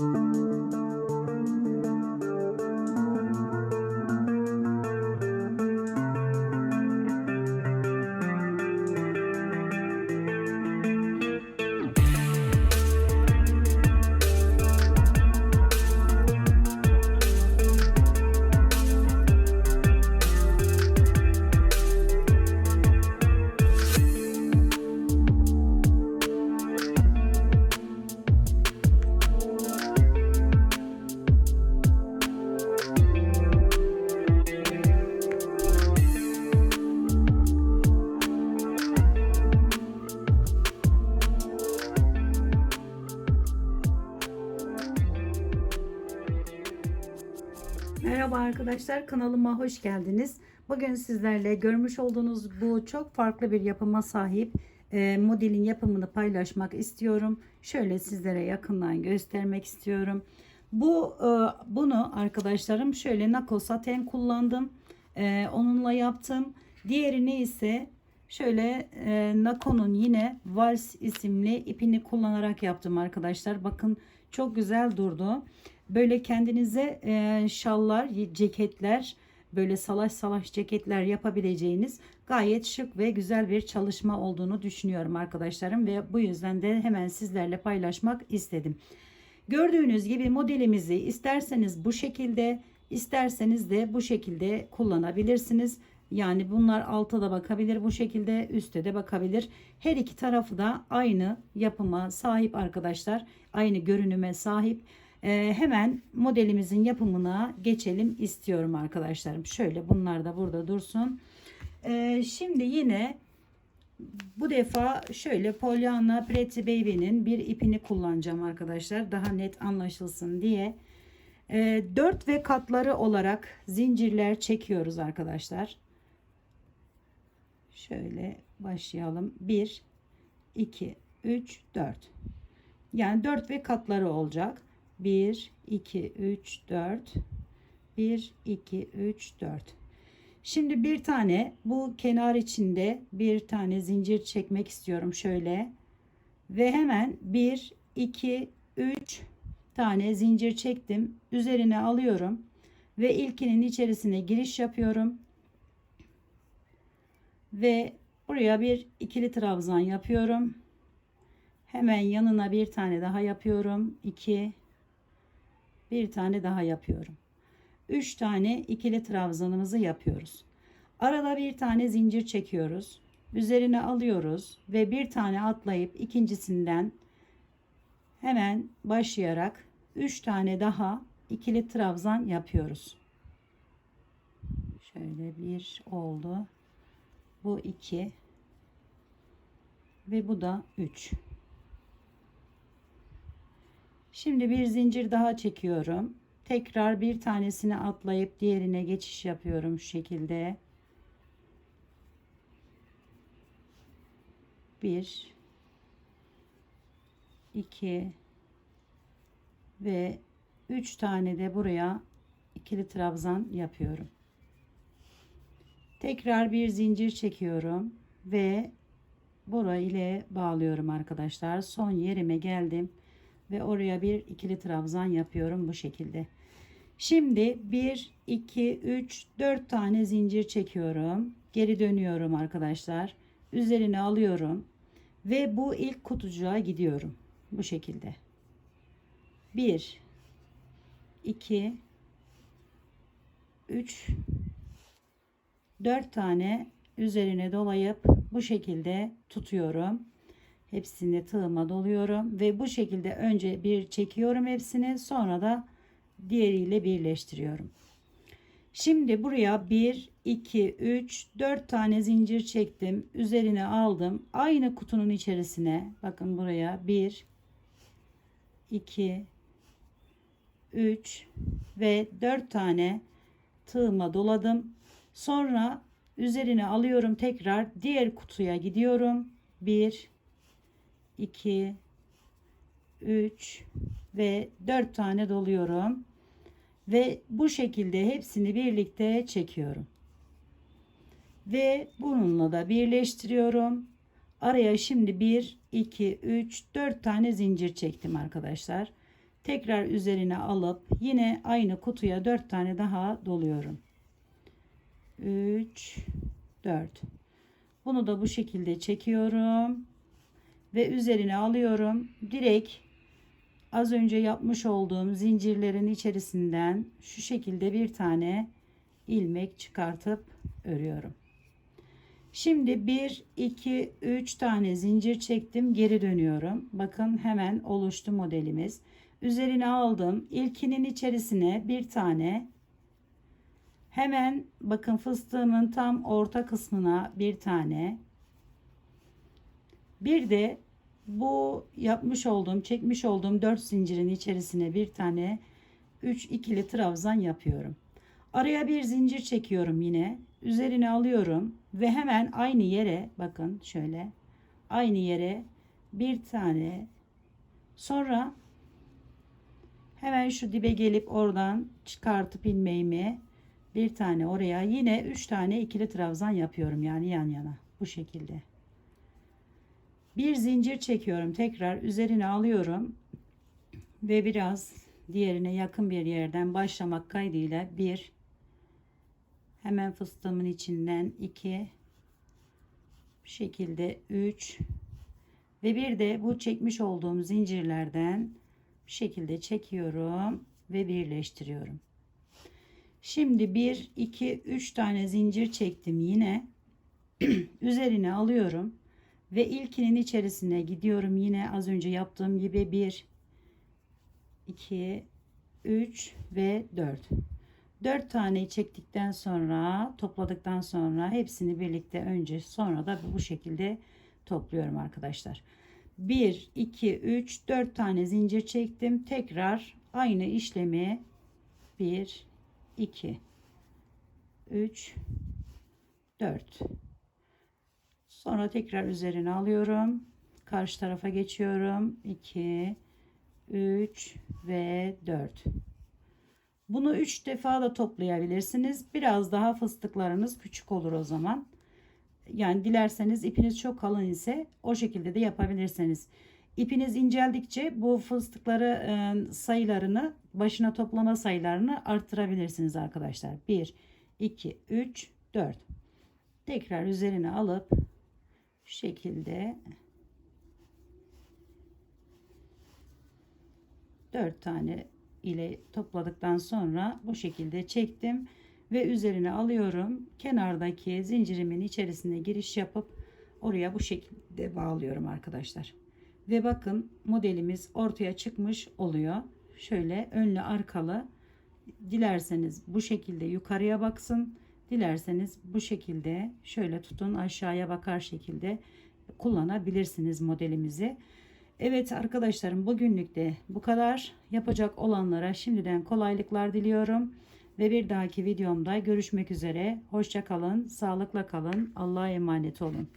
Música Merhaba arkadaşlar kanalıma hoş geldiniz. Bugün sizlerle görmüş olduğunuz bu çok farklı bir yapıma sahip e, modelin yapımını paylaşmak istiyorum. Şöyle sizlere yakından göstermek istiyorum. Bu e, bunu arkadaşlarım şöyle nako saten kullandım. E, onunla yaptım. Diğerini ise şöyle e, Nako'nun yine Vals isimli ipini kullanarak yaptım arkadaşlar. Bakın çok güzel durdu. Böyle kendinize e, şallar, ceketler, böyle salaş salaş ceketler yapabileceğiniz gayet şık ve güzel bir çalışma olduğunu düşünüyorum arkadaşlarım ve bu yüzden de hemen sizlerle paylaşmak istedim. Gördüğünüz gibi modelimizi isterseniz bu şekilde, isterseniz de bu şekilde kullanabilirsiniz. Yani bunlar alta da bakabilir bu şekilde üstte de bakabilir. Her iki tarafı da aynı yapıma sahip arkadaşlar. Aynı görünüme sahip. Ee, hemen modelimizin yapımına geçelim istiyorum arkadaşlarım. Şöyle bunlar da burada dursun. Ee, şimdi yine bu defa şöyle Pollyanna Pretty Baby'nin bir ipini kullanacağım arkadaşlar. Daha net anlaşılsın diye. Ee, 4 ve katları olarak zincirler çekiyoruz arkadaşlar. Şöyle başlayalım. 1, 2, 3, 4. Yani 4 ve katları olacak. 1, 2, 3, 4. 1, 2, 3, 4. Şimdi bir tane bu kenar içinde bir tane zincir çekmek istiyorum şöyle. Ve hemen 1, 2, 3 tane zincir çektim. Üzerine alıyorum. Ve ilkinin içerisine giriş yapıyorum. Ve buraya bir ikili trabzan yapıyorum. Hemen yanına bir tane daha yapıyorum. 2 bir tane daha yapıyorum. 3 tane ikili trabzanımızı yapıyoruz. Arada bir tane zincir çekiyoruz. Üzerine alıyoruz ve bir tane atlayıp ikincisinden hemen başlayarak 3 tane daha ikili trabzan yapıyoruz. Şöyle bir oldu. Bu 2 ve bu da 3. Şimdi bir zincir daha çekiyorum. Tekrar bir tanesini atlayıp diğerine geçiş yapıyorum şu şekilde. Bir, iki ve üç tane de buraya ikili trabzan yapıyorum. Tekrar bir zincir çekiyorum ve burayı ile bağlıyorum arkadaşlar. Son yerime geldim ve oraya bir ikili trabzan yapıyorum bu şekilde. Şimdi 1 2 3 4 tane zincir çekiyorum. Geri dönüyorum arkadaşlar. Üzerine alıyorum ve bu ilk kutucuğa gidiyorum. Bu şekilde. 1 2 3 4 tane üzerine dolayıp bu şekilde tutuyorum. Hepsini tığıma doluyorum ve bu şekilde önce bir çekiyorum hepsini sonra da diğeriyle birleştiriyorum. Şimdi buraya 1, 2, 3, 4 tane zincir çektim. Üzerine aldım. Aynı kutunun içerisine bakın buraya 1, 2, 3 ve 4 tane tığıma doladım. Sonra üzerine alıyorum tekrar diğer kutuya gidiyorum. 1, 2 3 ve 4 tane doluyorum. Ve bu şekilde hepsini birlikte çekiyorum. Ve bununla da birleştiriyorum. Araya şimdi 1 2 3 4 tane zincir çektim arkadaşlar. Tekrar üzerine alıp yine aynı kutuya 4 tane daha doluyorum. 3 4 Bunu da bu şekilde çekiyorum ve üzerine alıyorum. Direkt az önce yapmış olduğum zincirlerin içerisinden şu şekilde bir tane ilmek çıkartıp örüyorum. Şimdi 1 2 3 tane zincir çektim, geri dönüyorum. Bakın hemen oluştu modelimiz. Üzerine aldım. İlkinin içerisine bir tane hemen bakın fıstığımın tam orta kısmına bir tane bir de bu yapmış olduğum, çekmiş olduğum 4 zincirin içerisine bir tane 3 ikili trabzan yapıyorum. Araya bir zincir çekiyorum yine. Üzerine alıyorum ve hemen aynı yere bakın şöyle aynı yere bir tane sonra hemen şu dibe gelip oradan çıkartıp ilmeğimi bir tane oraya yine 3 tane ikili trabzan yapıyorum yani yan yana bu şekilde. Bir zincir çekiyorum tekrar üzerine alıyorum ve biraz diğerine yakın bir yerden başlamak kaydıyla bir hemen fıstığımın içinden iki bu şekilde üç ve bir de bu çekmiş olduğum zincirlerden bir şekilde çekiyorum ve birleştiriyorum. Şimdi 1 2 3 tane zincir çektim yine üzerine alıyorum ve ilkinin içerisine gidiyorum yine az önce yaptığım gibi. 1 2 3 ve 4 4 taneyi çektikten sonra topladıktan sonra hepsini birlikte önce sonra da bu şekilde topluyorum arkadaşlar. 1 2 3 4 tane zincir çektim. Tekrar aynı işlemi. 1 2 3 4 Sonra tekrar üzerine alıyorum. Karşı tarafa geçiyorum. 2 3 ve 4. Bunu 3 defa da toplayabilirsiniz. Biraz daha fıstıklarınız küçük olur o zaman. Yani dilerseniz ipiniz çok kalın ise o şekilde de yapabilirsiniz. İpiniz inceldikçe bu fıstıkları e, sayılarını başına toplama sayılarını arttırabilirsiniz arkadaşlar. 1 2 3 4. Tekrar üzerine alıp şu şekilde 4 tane ile topladıktan sonra bu şekilde çektim ve üzerine alıyorum. Kenardaki zincirimin içerisine giriş yapıp oraya bu şekilde bağlıyorum arkadaşlar. Ve bakın modelimiz ortaya çıkmış oluyor. Şöyle önlü arkalı dilerseniz bu şekilde yukarıya baksın. Dilerseniz bu şekilde şöyle tutun aşağıya bakar şekilde kullanabilirsiniz modelimizi. Evet arkadaşlarım bugünlük de bu kadar. Yapacak olanlara şimdiden kolaylıklar diliyorum. Ve bir dahaki videomda görüşmek üzere. Hoşça kalın, sağlıkla kalın, Allah'a emanet olun.